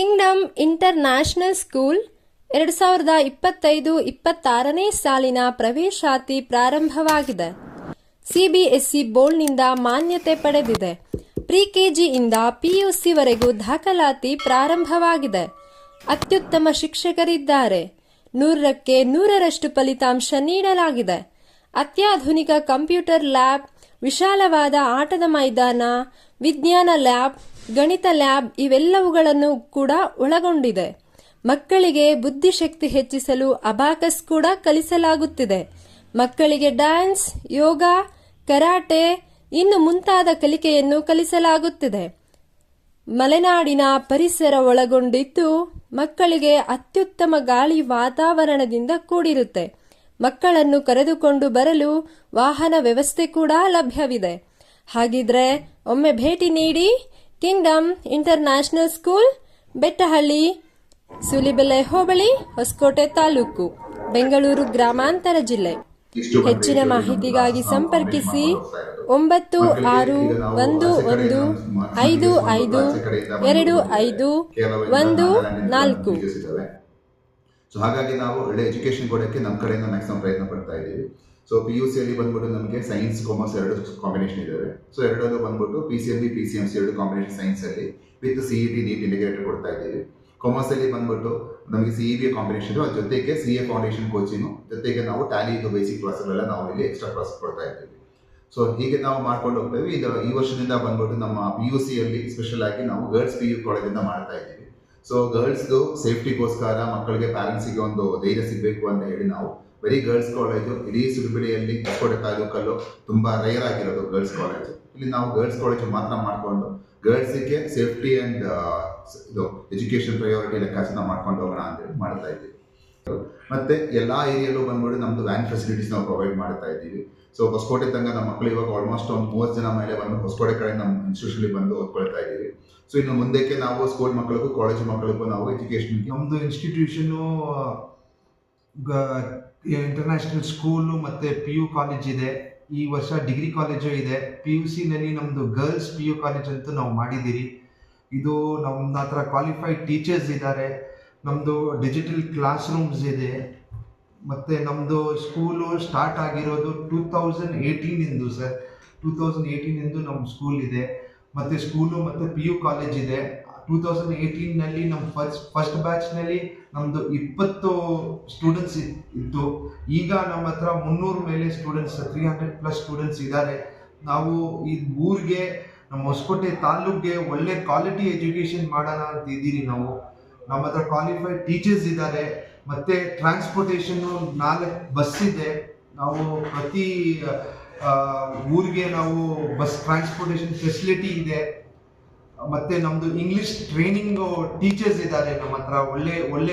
Kingdom inter national school ಎರಡು ಸಾವಿರದ ಇಪ್ಪತ್ತೈದು ಇಪ್ಪತ್ತಾರನೇ ಸಾಲಿನ ಪ್ರವೇಶಾತಿ ಪ್ರಾರಂಭವಾಗಿದೆ. ಸಿಬಿಎಸ್ಇ ಬೋರ್ಡ್ನಿಂದ ಮಾನ್ಯತೆ ಪಡೆದಿದೆ. ಪ್ರಿ ಕೆಜಿಯಿಂದ ಪಿಯುಸಿವರೆಗೂ ದಾಖಲಾತಿ ಪ್ರಾರಂಭವಾಗಿದೆ. ಅತ್ಯುತ್ತಮ ಶಿಕ್ಷಕರಿದ್ದಾರೆ. ನೂರಕ್ಕೆ ನೂರರಷ್ಟು ಫಲಿತಾಂಶ ನೀಡಲಾಗಿದೆ. ಅತ್ಯಾಧುನಿಕ ಕಂಪ್ಯೂಟರ್ ಲ್ಯಾಬ್, ವಿಶಾಲವಾದ ಆಟದ ಮೈದಾನ, ವಿಜ್ಞಾನ ಲ್ಯಾಬ್ ಗಣಿತ ಲ್ಯಾಬ್ ಇವೆಲ್ಲವುಗಳನ್ನು ಕೂಡ ಒಳಗೊಂಡಿದೆ. ಮಕ್ಕಳಿಗೆ ಬುದ್ಧಿಶಕ್ತಿ ಹೆಚ್ಚಿಸಲು ಅಬಾಕಸ್ ಕೂಡ ಕಲಿಸಲಾಗುತ್ತಿದೆ. ಮಕ್ಕಳಿಗೆ ಡ್ಯಾನ್ಸ್, ಯೋಗ, ಕರಾಟೆ, ಇನ್ನು ಮುಂತಾದ ಕಲಿಕೆಯನ್ನು ಕಲಿಸಲಾಗುತ್ತಿದೆ. ಮಲೆನಾಡಿನ ಪರಿಸರ ಒಳಗೊಂಡಿದ್ದು ಮಕ್ಕಳಿಗೆ ಅತ್ಯುತ್ತಮ ಗಾಳಿ ವಾತಾವರಣದಿಂದ ಕೂಡಿರುತ್ತೆ. ಮಕ್ಕಳನ್ನು ಕರೆದುಕೊಂಡು ಬರಲು ವಾಹನ ವ್ಯವಸ್ಥೆ ಕೂಡ ಲಭ್ಯವಿದೆ. ಹಾಗಿದ್ರೆ ಒಮ್ಮೆ ಭೇಟಿ ನೀಡಿ Kingdom International School Bettahalli Sulibele ಹೋಬಳಿ ಹೊಸಕೋಟೆ ತಾಲೂಕು ಬೆಂಗಳೂರು ಗ್ರಾಮಾಂತರ ಜಿಲ್ಲೆ ಹೆಚ್ಚಿನ ಮಾಹಿತಿಗಾಗಿ ಸಂಪರ್ಕಿಸಿ ಒಂಬತ್ತು ಆರು ಒಂದು ಒಂದು ಐದು ಐದು ಎರಡು ಐದು ಒಂದು ನಾಲ್ಕು. ಸೊ ಹಾಗಾಗಿ ನಾವು ಒಳ್ಳೆ ಎಜುಕೇಶನ್ ಕೊಡೋಕ್ಕೆ ನಮ್ಮ ಕಡೆಯಿಂದ ಮ್ಯಾಕ್ಸಿಮಮ್ ಪ್ರಯತ್ನ ಪಡ್ತಾ ಇದ್ದೀವಿ ಸೊ ಪಿ ಯು ಸಿಯಲ್ಲಿ ಬಂದ್ಬಿಟ್ಟು ನಮಗೆ ಸೈನ್ಸ್ ಕಾಮರ್ಸ್ ಎರಡು ಕಾಂಬಿನೇಷನ್ ಇದ್ದಾವೆ ಸೊ ಎರಡಲ್ಲೂ ಬಂದ್ಬಿಟ್ಟು P C M B P C M C ಎರಡು combination ಸೈನ್ಸಲ್ಲಿ with C E T NEET integrated ಕೊಡ್ತಾ ಇದ್ದೀವಿ. ಕಾಮರ್ಸಲ್ಲಿ ಬಂದ್ಬಿಟ್ಟು ನಮಗೆ ಸಿ ಇ ಬಿ ಕಾಂಬಿನೇಷನ್ ಅದ್ರ ಜೊತೆಗೆ ಸಿ ಎ ಫೌಂಡೇಶನ್ ಕೋಚಿಂಗು ಜೊತೆಗೆ ನಾವು ಟ್ಯಾಲಿ ಇದು ಬೇಸಿಕ್ ಕ್ಲಾಸ್ಗಳೆಲ್ಲ ನಾವು ಇಲ್ಲಿ ಎಕ್ಸ್ಟ್ರಾ ಕ್ಲಾಸ್ ಕೊಡ್ತಾ ಇದ್ದೀವಿ. ಸೊ ಹೀಗೆ ನಾವು ಮಾಡ್ಕೊಂಡು ಹೋಗ್ತೇವೆ ಇದು ಈ ವರ್ಷದಿಂದ ಬಂದ್ಬಿಟ್ಟು ನಮ್ಮ ಪಿ ಯು ಸಿಯಲ್ಲಿ ಸ್ಪೆಷಲ್ ಆಗಿ ನಾವು ಗರ್ಲ್ಸ್ ಪಿ ಯು ಕಾಲೇಜಿಂದ ಮಾಡ್ತಾ ಇದ್ದೀವಿ. ಸೊ ಗರ್ಲ್ಸ್ದು ಸೇಫ್ಟಿಗೋಸ್ಕರ ಮಕ್ಕಳಿಗೆ ಪ್ಯಾರೆಂಟ್ಸಿಗೆ ಒಂದು ಧೈರ್ಯ ಸಿಗಬೇಕು ಅಂತ ಹೇಳಿ ನಾವು ಬರೀ ಗರ್ಲ್ಸ್ ಕಾಲೇಜು ಇಡೀ ಸುಡುಬಿಡಿಯಲ್ಲಿ ಹೊಸಕೋಟೆ ತಾಲೂಕಲ್ಲೂ ತುಂಬಾ ರೇರ್ ಆಗಿರೋದು ಗರ್ಲ್ಸ್ ಕಾಲೇಜು ಇಲ್ಲಿ ನಾವು ಗರ್ಲ್ಸ್ ಕಾಲೇಜು ಮಾತ್ರ ಮಾಡಿಕೊಂಡು ಗರ್ಲ್ಸಿಗೆ ಸೇಫ್ಟಿ ಆ್ಯಂಡ್ ಇದು ಎಜುಕೇಶನ್ ಪ್ರಯಾರಿಟಿ ಲೆಕ್ಕಾಚಾರ ಮಾಡ್ಕೊಂಡು ಹೋಗೋಣ ಅಂತೇಳಿ ಮಾಡ್ತಾ ಇದ್ದೀವಿ. ಮತ್ತೆ ಎಲ್ಲ ಏರಿಯಲ್ಲೂ ಬಂದ್ಬಿಟ್ಟು ನಮ್ದು ವ್ಯಾನ್ ಫೆಸಿಲಿಟೀಸ್ ನಾವು ಪ್ರೊವೈಡ್ ಮಾಡ್ತಾ ಇದ್ದೀವಿ. ಸೊ ಹೊಸಕೋಟೆ ತನಕ ನಮ್ಮ ಮಕ್ಕಳು ಇವಾಗ ಆಲ್ಮೋಸ್ಟ್ ಒಂದು ಮೂವತ್ತು ಜನ ಮೇಲೆ ಬಂದು ಹೊಸಕೋಟೆ ಕಡೆ ನಮ್ಮ ಇನ್ಸ್ಟಿಟ್ಯೂಷನ್ ಬಂದು ಓದ್ಕೊಳ್ತಾ ಇದ್ದೀವಿ. ಸೊ ಇನ್ನು ಮುಂದಕ್ಕೆ ನಾವು ಸ್ಕೂಲ್ ಮಕ್ಕಳಿಗೂ ಕಾಲೇಜ್ ಮಕ್ಕಳಿಗೂ ನಾವು ಎಜುಕೇಶನ್ ನಮ್ಮದು ಇನ್ಸ್ಟಿಟ್ಯೂಷನ್ನು ಇಂಟರ್ನ್ಯಾಷನಲ್ ಸ್ಕೂಲು ಮತ್ತು ಪಿ ಯು ಕಾಲೇಜ್ ಇದೆ. ಈ ವರ್ಷ ಡಿಗ್ರಿ ಕಾಲೇಜು ಇದೆ. ಪಿ ಯು ಸಿನಲ್ಲಿ ನಮ್ಮದು ಗರ್ಲ್ಸ್ ಪಿ ಯು ಕಾಲೇಜ್ ಅಂತೂ ನಾವು ಮಾಡಿದ್ದೀರಿ. ಇದು ನಮ್ಮ ಹತ್ರ ಕ್ವಾಲಿಫೈಡ್ ಟೀಚರ್ಸ್ ಇದ್ದಾರೆ. ನಮ್ಮದು ಡಿಜಿಟಲ್ ಕ್ಲಾಸ್ ರೂಮ್ಸ್ ಇದೆ. ಮತ್ತು ನಮ್ಮದು ಸ್ಕೂಲು ಸ್ಟಾರ್ಟ್ ಆಗಿರೋದು ಟೂ ತೌಸಂಡ್ ಏಯ್ಟೀನಿಂದು ಸರ್. ಟೂ ತೌಸಂಡ್ ಏಯ್ಟೀನಿಂದು ನಮ್ಮ ಸ್ಕೂಲ್ ಇದೆ. ಮತ್ತು ಸ್ಕೂಲು ಮತ್ತು ಪಿ ಯು ಕಾಲೇಜ್ ಇದೆ. ಟೂ ತೌಸಂಡ್ ಏಯ್ಟೀನಲ್ಲಿ ನಮ್ಮ ಫಸ್ಟ್ ಫಸ್ಟ್ ಬ್ಯಾಚ್ನಲ್ಲಿ ನಮ್ಮದು ಇಪ್ಪತ್ತು ಸ್ಟೂಡೆಂಟ್ಸ್ ಇತ್ತು. ಈಗ ನಮ್ಮ ಹತ್ರ ಮುನ್ನೂರು ಮೇಲೆ students three hundred plus students ಇದ್ದಾರೆ. ನಾವು ಈ ಊರಿಗೆ, ನಮ್ಮ ಹೊಸಕೋಟೆ ತಾಲೂಕ್ಗೆ ಒಳ್ಳೆ ಕ್ವಾಲಿಟಿ ಎಜುಕೇಷನ್ ಮಾಡೋಣ ಅಂತ ಇದ್ದೀರಿ ನಾವು. ನಮ್ಮ ಹತ್ರ ಕ್ವಾಲಿಫೈಡ್ ಟೀಚರ್ಸ್ ಇದ್ದಾರೆ, ಮತ್ತೆ ಟ್ರಾನ್ಸ್ಪೋರ್ಟೇಷನ್ ನಾಲ್ಕು ಬಸ್ ಇದೆ. ನಾವು ಪ್ರತಿ ಊರಿಗೆ ನಾವು ಬಸ್ ಟ್ರಾನ್ಸ್ಪೋರ್ಟೇಷನ್ ಫೆಸಿಲಿಟಿ ಇದೆ. ಮತ್ತೆ ನಮ್ಮದು ಇಂಗ್ಲಿಷ್ ಟ್ರೈನಿಂಗ್ ಟೀಚರ್ಸ್ ಇದ್ದಾರೆ ನಮ್ಮ ಹತ್ರ, ಒಳ್ಳೆ ಒಳ್ಳೆ